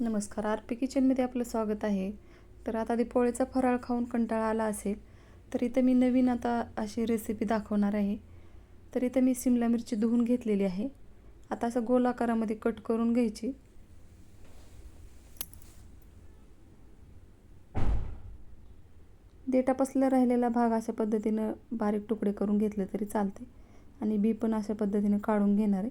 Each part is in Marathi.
नमस्कार आर पी किचनमध्ये आपलं स्वागत आहे. तर आता दिपोळीचा फराळ खाऊन कंटाळा आला असेल तर इथं मी नवीन आता अशी रेसिपी दाखवणार आहे. तर इथं मी सिमला मिरची धुवून घेतलेली आहे. आता असं गोल आकारामध्ये कट करून घ्यायची. देठापासला राहिलेला भाग अशा पद्धतीनं बारीक तुकडे करून घेतले तरी चालते. आणि बी पण अशा पद्धतीने काढून घेणार आहे.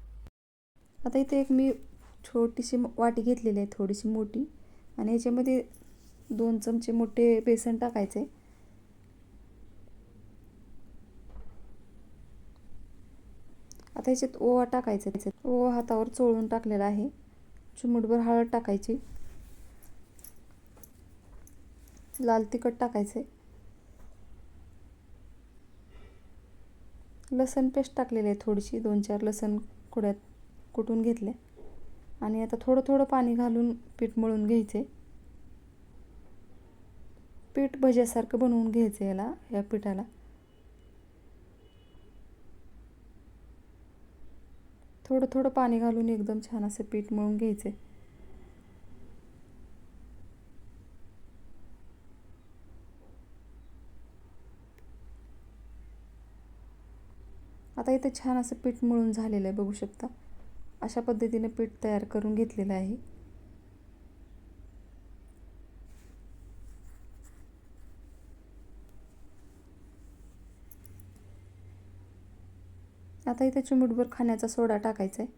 आता इथे एक मी छोटीशी वाटी घेतलेली आहे थोडीशी मोठी. आणि याच्यामध्ये दोन चमचे मोठे बेसन टाकायचे. आता याच्यात ओवा टाकायचा. त्याच्यात ओवा हातावर चोळून टाकलेला आहे. चिमूटभर हळद टाकायची. लाल तिखट टाकायचे लसण पेस्ट टाकलेली आहे थोडीशी दोन चार लसण कुड्यात. कुटून घेतले. आणि आता थोडं थोडं पाणी घालून पीठ मळून घ्यायचे. पीठ भज्यासारखं बनवून घ्यायचं याला या पिठाला. थोडं थोडं पाणी घालून एकदम छान असं पीठ मळून घ्यायचे. आता इथे छान असं पीठ मळून झालेलं आहे बघू शकता. अशा पद्धतीने पीठ तयार करून घेतलेलं आहे. आता इथे चिमूटभर खाण्याचा सोडा टाकायचा आहे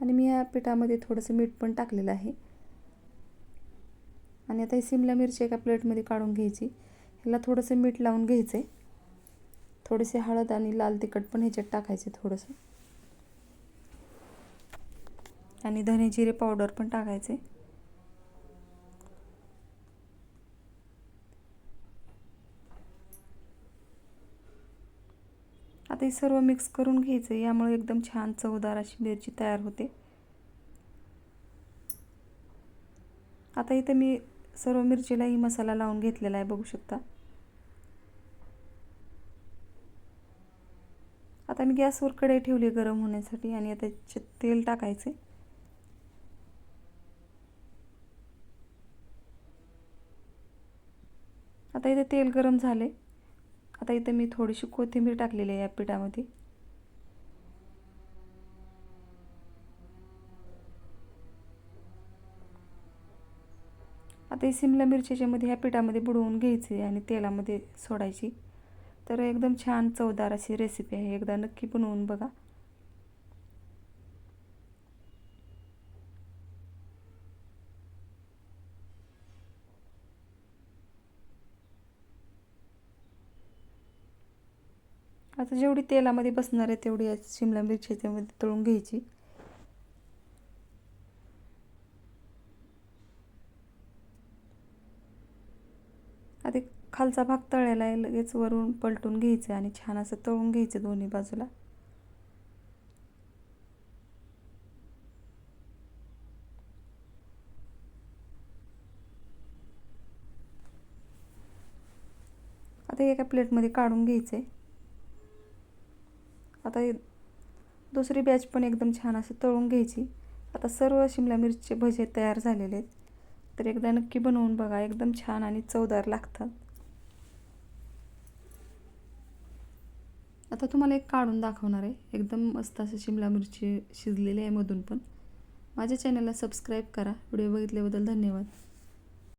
आणि मी या पिठामध्ये थोडंसं मीठ पण टाकलेलं आहे. आणि आता ही सिमला मिरची एका प्लेटमध्ये काढून घ्यायची. ह्याला थोडंसं मीठ लावून घ्यायचं आहे थोडेसे हळद आणि लाल तिखट पण ह्याच्यात टाकायचे थोडंसं. आणि धने जिरे पावडर पण टाकायचे. आता हे सर्व मिक्स करून घ्यायचं यामुळे एकदम छान चवदार अशी मिरची तयार होते. आता इथं मी सर्व मिरचीलाही मसाला लावून घेतलेला आहे बघू शकता. आता मी गॅसवर कढई ठेवली गरम होण्यासाठी आणि आता तेल टाकायचे. आता इथे तेल गरम झाले आता इथे मी थोडीशी कोथिंबीर टाकलेली आहे या पिठामध्ये. आता ही सिमला मिरच्याच्यामध्ये ह्या पिठामध्ये बुडवून घ्यायची आणि तेलामध्ये सोडायची. तर एकदम छान चवदार अशी रेसिपी आहे. एकदा नक्की बनवून बघा. आता जेवढी तेलामध्ये बसणार आहे तेवढी शिमला मिरची त्यामध्ये तळून घ्यायची. आता खालचा भाग तळायला आहे लगेच वरून पलटून घ्यायचं आणि छान असं तळून घ्यायचं दोन्ही बाजूला. आता एका प्लेटमध्ये काढून घ्यायचं आहे आता दुसरी बॅच पण एकदम छान असं तळून घ्यायची. आता सर्व शिमला मिरचे भजे तयार झालेले आहेत. तर एकदा नक्की बनवून बघा एकदम छान आणि चवदार लागतात. आता तुम्हाला एक काढून दाखवणार आहे. एकदम मस्त असं शिमला मिरची शिजलेली आहे मधून पण. माझ्या चॅनलला सबस्क्राईब करा. व्हिडिओ बघितल्याबद्दल धन्यवाद.